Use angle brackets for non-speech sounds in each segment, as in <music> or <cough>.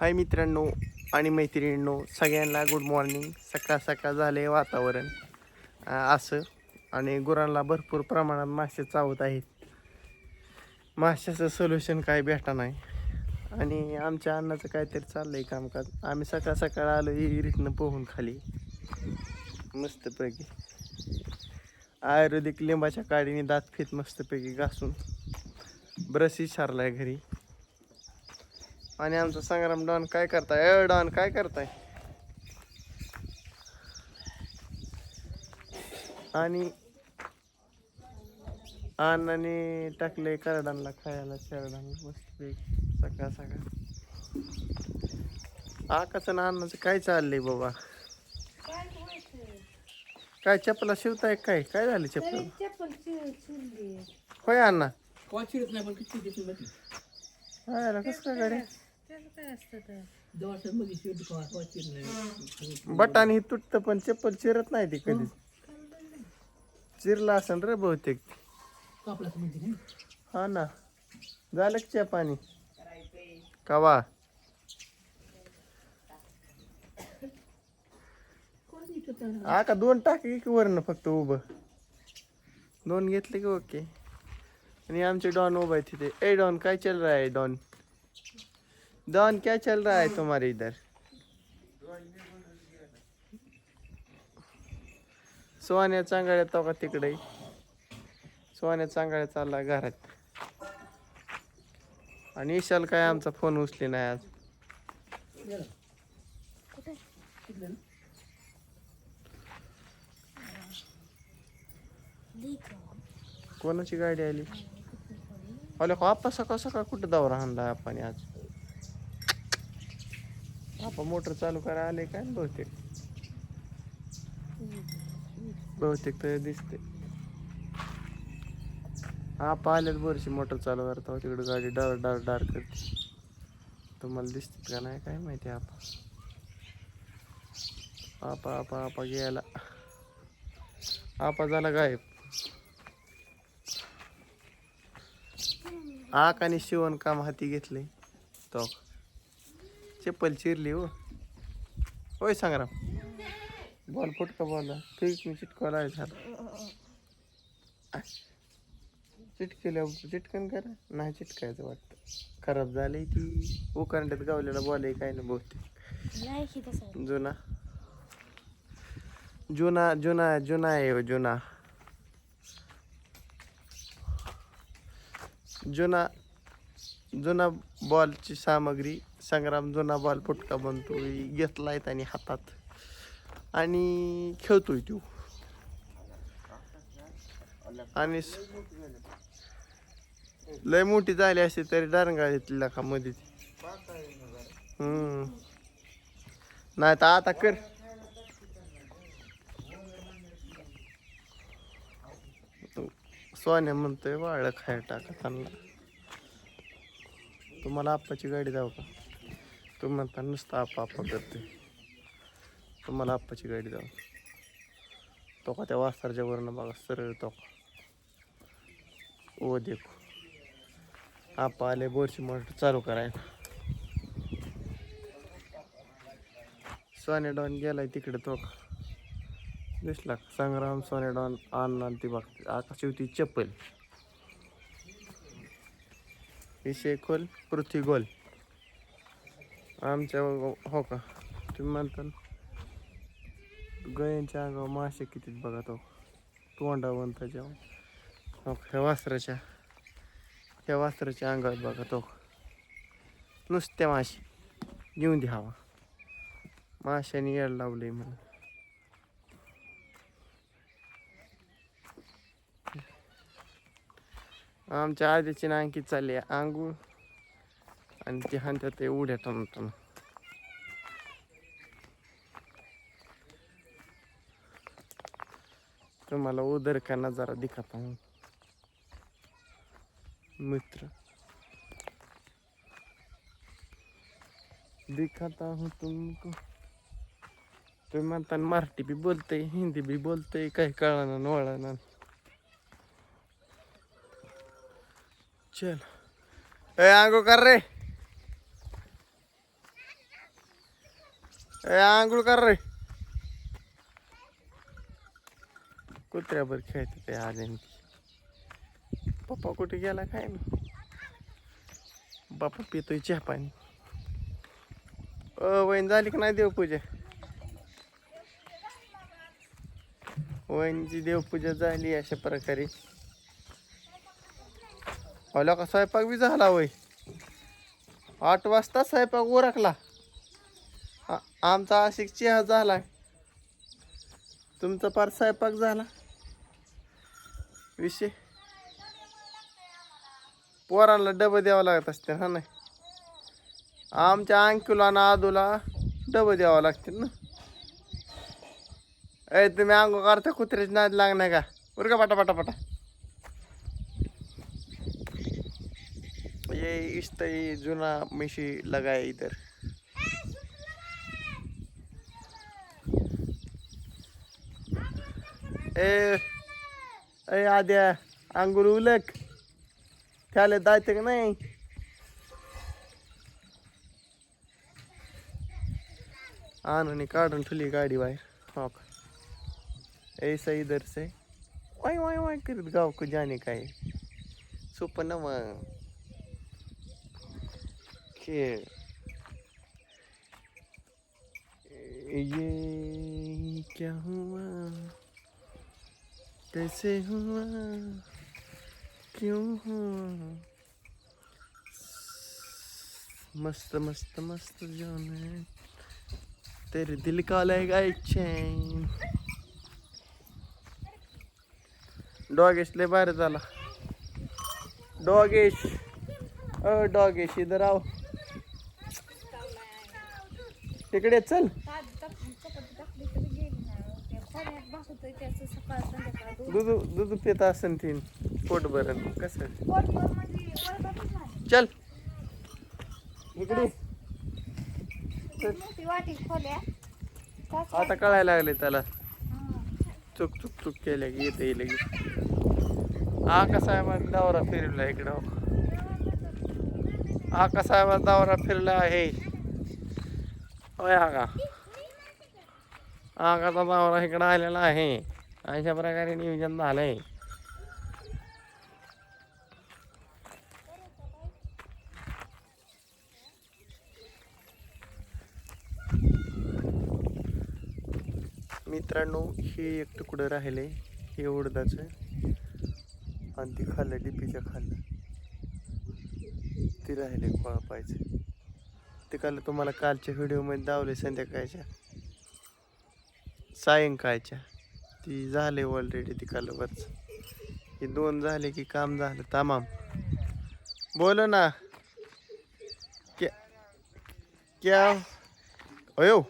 हाय मित्रांनो आणि मैत्रिणींनो सगळ्यांना गुड मॉर्निंग सकाळ सकाळ झाले वातावरण. असं. आणि गुरांना भरपूर प्रमाणात मासे चावत आहेत. माशाचं सोल्युशन काय भेटा नाही. आणि आमच्या अन्नाचं काहीतरी चाललं आहे कामकाज. आम्ही सकाळ सकाळ आलो विहिरीतनं पोहून खाली. मस्तपैकी. आयुर्वेदिक लिंबाच्या काडीने दात फित मस्तपैकी घासून. ब्रश आहे घरी. आणि आमचा संग्राम डॉन काय करताय? डॉन काय करताय? आणि अण्णाने टाकले करडांना खायला शेरडांना मस्त सकाळ सकाळ. आकाचं ना अण्णाचं काय चाललंय बाबा? काय चपला शिवताय काय? काय झालं चप्पल? चप्पल. होय अण्णा? कसं काय गाडी त्याचं काय असतं तर? नाही. बटाने ही तुटतं पण चप्पल चिरत नाही ती कधी. चिरला असेल रे बहुतेक म्हणजे हा ना. झालं का चहा पाणी? कवा? हा का दोन टाके की वरनं फक्त उभं. दोन घेतले की ओके? आणि आमचे डॉन उभा आहे तिथे ए डॉन काय चल रहा है डॉन? डॉन क्या चल रहा है तुम्हारे इधर? सोन्या चांगल्या तो का तिकडे. सोन्या चांगल्या चालला घरात. आणि ईशाल काय आमचा फोन उचले नाही आज. कोणाची गाडी आली? अले हो सकाळ सकाळ कुठं दौरा आणला आपण आज? आपण मोटर चालू करा आले काय बहुतेक? बहुतेक तर दिसते. आपा आल्यात बरीशी मोटर चालू करता तिकडे गाडी डार डार डार करते. तुम्हाला दिसते का नाही? काय माहिती आपा? आपा आपा आपा गेला आपा झाला गायब. आक आणि शिवण काम हाती घेतले तो. चप्पल चिरली हो. होय संग्राम. Ball फुटका ball. फिक मी चिटकवला आहे झालं. चिटकेल्या चिटकन करा. नाही चिटकायचं वाटतं. खराब झाली ती. उकरंड्यात गावलेला बॉल आहे काय ना बहुतेक. तसं. जुना. जुना जुना जुना आहे हो, जुना. जुना. जुना बॉलची सामग्री संग्राम जुना बॉल फुटका बनतो घेतला आहे त्याने हातात. आणि खेळतोय तो. आणि लय मोठी झाली असते तरी डारंगाळीतली का मध्ये हम्म. नाही तर आता कर. सोन्या म्हणतोय वाळ खायला टाका त्यांना. तुम्हाला आप्पाची गाडी जाऊ का? तुम्ही म्हणता नुसतं आप्पा आप्पा करते. तुम्हाला आप्पाची गाडी जाऊ तो का त्या वास्तारच्या वरनं बघा सरळ तो का? ओ देखो. आप्पा आले बोरची मोटर चालू करायला. सोने डॉन गेलाय तिकडे तो का? दिसला संग्राम सोने डॉन आणणार ती बघते आकाश होती चप्पल. विषय खोल पृथ्वी गोल. आमच्या हो का? तुम्ही म्हणता ना, गयांच्या अंगावर मासे किती बघा तो. तोंडावंत जेव्हा. हो ह्या वासराच्या ह्या वास्त्राच्या अंगावर बघा तो. नुसत्या माशी घेऊन द्यावा माशाने याड लावले म्हणून. आमच्या आधीची ना चालली आहे आंघोळ. आणि ती हाणत्यात ते उड्या टमटम. तुम्हाला उदर का नजारा दिखाता हूँ मित्र. दिखाता हूँ तुमको. तुम्ही म्हणता मराठी बी बोलते हिंदी बी बोलते काही कळणार वळणार चल ए आंगो कर रे ए आंघोळ कर रे कुत्र्यावर खेळते ते आले पप्पा कुठे गेला काय ना बापा पितोय चहा पाणी अ वहीन झाली की नाही देवपूजा वहिनीची देवपूजा झाली अशा प्रकारे अला का स्वयंपाक बी झाला वय. आठ वाजता स्वयंपाक उरकला. आमचा आशिक चहा झाला तुमचा पार स्वयंपाक झाला. विषय? पोरांना डबं द्यावं लागत असते हा नाही? आमच्या अंकुला आणि आदूला डबं द्यावं लागतील ना? ए तुम्ही अंगो करता कुत्र्याची नाद लागणार का? बरं का पटा पटा पटा. ये इश्त ये जुना मिशी लगाए इधर। ए ए आद्या अंगूर उलक। त्याला जायचं का नाही? आणून काढून ठेवली गाडी बाहेर हो का ऐसा इधर से। वाय वाय करत गाव को जाने काय सोपं ना मग खेळ ये क्या हुआ? कैसे हुआ? क्यों हुआ? मस्त मस्त मस्त जाने। तेरे दिल का लेगा एक चैन डॉगेश लय बाहेर झाला डॉगेश डॉगेश, इधर आव तिकडे चल. दूध दूध पित असन तीन. पोट भरण कसं? चल. इकडे. आता कळायला लागले त्याला. चुक चुक चुक केल्या की येते येईल हा कसा आहे मग दावरा फिरला इकडं. हा कसा आहे मग दावरा फिरला आहे. होय हा का? हा दावरा इकडं आलेला आहे. अशा प्रकारे नियोजन झालंय. मित्रांनो हे एक तुकडं राहिले. हे उडदाचं. आणि ती खाल्लं डिपीच्या खाल्लं. ती राहिले कोळपायचं प्रत्येकाला तुम्हाला कालच्या व्हिडिओमध्ये दावले संध्याकाळच्या? सायंकाळच्या. ती झाले ऑलरेडी ती काल वरच. हे दोन झाले की काम झालं. तमाम बोलो ना. क्या क्या अयो.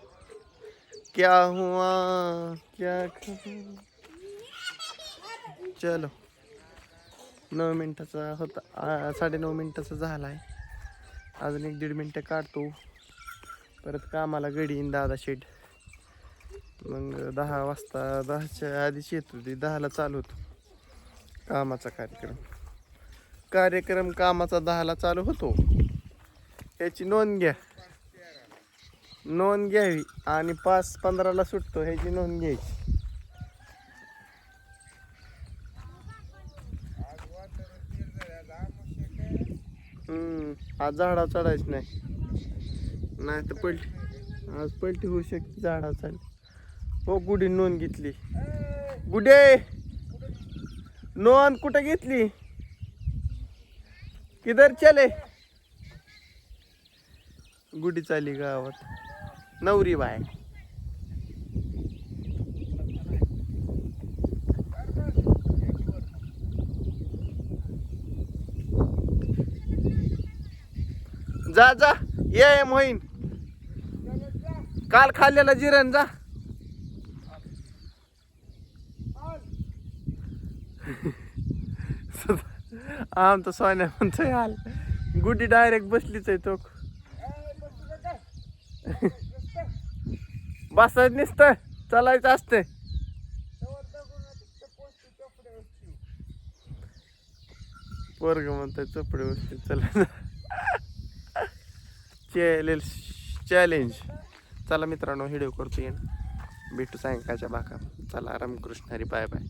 क्या हुआ? क्या चलो. नऊ मिनटाचा होता साडे नऊ मिनटाचा झाला आहे अजून एक दीड मिनटं काढतो. परत कामाला घडी येईन दादा शेड मग दहा वाजता दहाच्या आधीच येत होती दहाला चालू होतो. कामाचा कार्यक्रम. कार्यक्रम कामाचा दहाला चालू होतो. ह्याची नोंद घ्या. नोंद घ्यावी आणि पाच पंधराला सुटतो ह्याची नोंद घ्यायची. हम्म आज झाडा चढायचं नाही. नाही तर पलटी आज पलटी होऊ शकते झाडा चढ. हो गुढी नोंद घेतली. गुडे नोंद कुठं घेतली? किधर चले? गुढी चाली गावात. नवरी बाय. जा जा. ये मोहीन. काल खाल्लेला जिरण जा. <laughs> आमचं सोन्या म्हणतोय हाल गुडी डायरेक्ट बसलीच आहे तो. <laughs> बसायचं नसतं. चालायचं असते पोरग म्हणतोय चपडे बसते चला. <laughs> चॅलेंज चॅलेंज चला मित्रांनो व्हिडिओ करतो येईन भेटू सायंकाळच्या बाका चला रामकृष्ण हरी बाय बाय